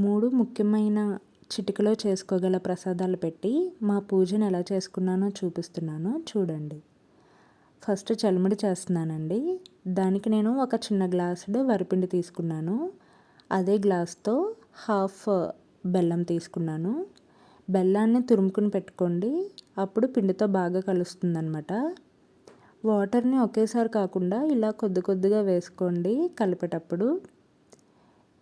మూడు ముఖ్యమైన చిటికలో చేసుకోగల ప్రసాదాలు పెట్టి మా పూజను ఎలా చేసుకున్నానో చూపిస్తున్నాను. చూడండి. ఫస్ట్ చలిమిడి చేస్తున్నానండి. దానికి నేను ఒక చిన్న గ్లాసుడు వరిపిండి తీసుకున్నాను. అదే గ్లాస్తో హాఫ్ బెల్లం తీసుకున్నాను. బెల్లాన్ని తురుముకుని పెట్టుకోండి. అప్పుడు పిండితో బాగా కలుస్తుందనమాట వాటర్ని ఒకేసారి కాకుండా ఇలా కొద్ది కొద్దిగా వేసుకోండి కలిపేటప్పుడు.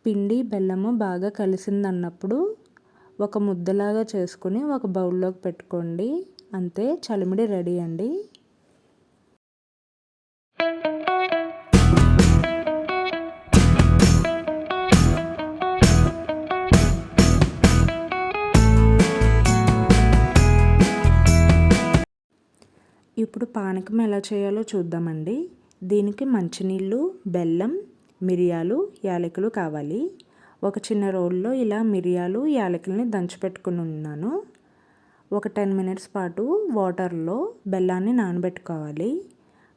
పిండి బెల్లము బాగా కలిసింది అన్నప్పుడు ఒక ముద్దలాగా చేసుకుని ఒక బౌల్లోకి పెట్టుకోండి. అంతే చలిమిడి రెడీ అండి. ఇప్పుడు పానకం ఎలా చేయాలో చూద్దామండి. దీనికి మంచినీళ్ళు బెల్లం మిరియాలు యాలకులు కావాలి. ఒక చిన్న రోల్లో ఇలా మిరియాలు యాలకులని దంచిపెట్టుకుని ఉన్నాను ఒక టెన్ మినిట్స్ పాటు వాటర్లో బెల్లాన్ని నానబెట్టుకోవాలి.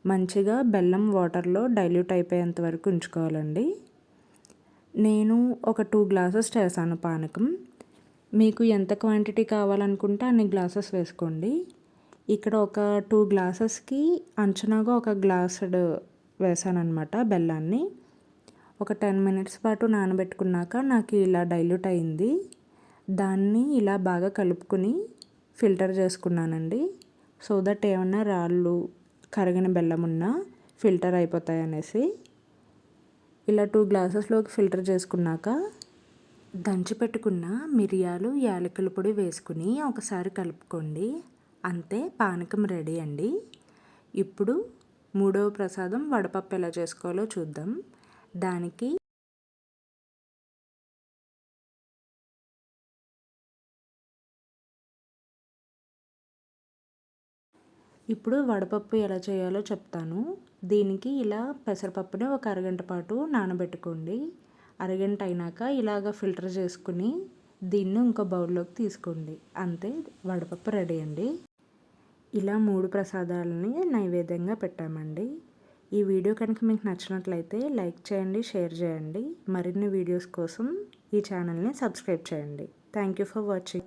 మంచిగా బెల్లం వాటర్లో డైల్యూట్ అయిపోయేంత వరకు ఉంచుకోవాలండి. నేను ఒక టూ గ్లాసెస్ చేశాను పానకం. మీకు ఎంత క్వాంటిటీ కావాలనుకుంటే అన్ని గ్లాసెస్ వేసుకోండి. ఇక్కడ ఒక టూ గ్లాసెస్కి అంచనాగా ఒక గ్లాసుడు వేసాను అనమాట బెల్లాన్ని. ఒక టెన్ మినిట్స్ పాటు నానబెట్టుకున్నాక నాకు ఇలా డైల్యూట్ అయింది. దాన్ని ఇలా బాగా కలుపుకుని ఫిల్టర్ చేసుకున్నానండి. సో దట్ ఏమన్నా రాళ్ళు కరిగిన బెల్లం ఉన్నా ఫిల్టర్ అయిపోతాయి అనేసి. ఇలా టూ గ్లాసెస్లోకి ఫిల్టర్ చేసుకున్నాక దంచి పెట్టుకున్న మిరియాలు యాలకుల పొడి వేసుకుని ఒకసారి కలుపుకోండి. అంతే పానకం రెడీ అండి. ఇప్పుడు మూడవ ప్రసాదం వడపప్పు ఎలా చేసుకోవాలో చూద్దాం. దానికి ఇప్పుడు వడపప్పు ఎలా చేయాలో చెప్తాను. దీనికి ఇలా పెసరపప్పుని ఒక అరగంట పాటు నానబెట్టుకోండి. అరగంట అయినాక ఇలాగ ఫిల్టర్ చేసుకుని దీన్ని ఇంకో బౌల్లోకి తీసుకోండి. అంతే వడపప్పు రెడీ అండి. ఇలా మూడు ప్రసాదాలని నైవేద్యంగా పెట్టామండి. ఈ వీడియో కనుక మీకు నచ్చినట్లయితే లైక్ చేయండి షేర్ చేయండి. మరిన్ని వీడియోస్ కోసం ఈ ఛానల్ని సబ్స్క్రైబ్ చేయండి. Thank you for watching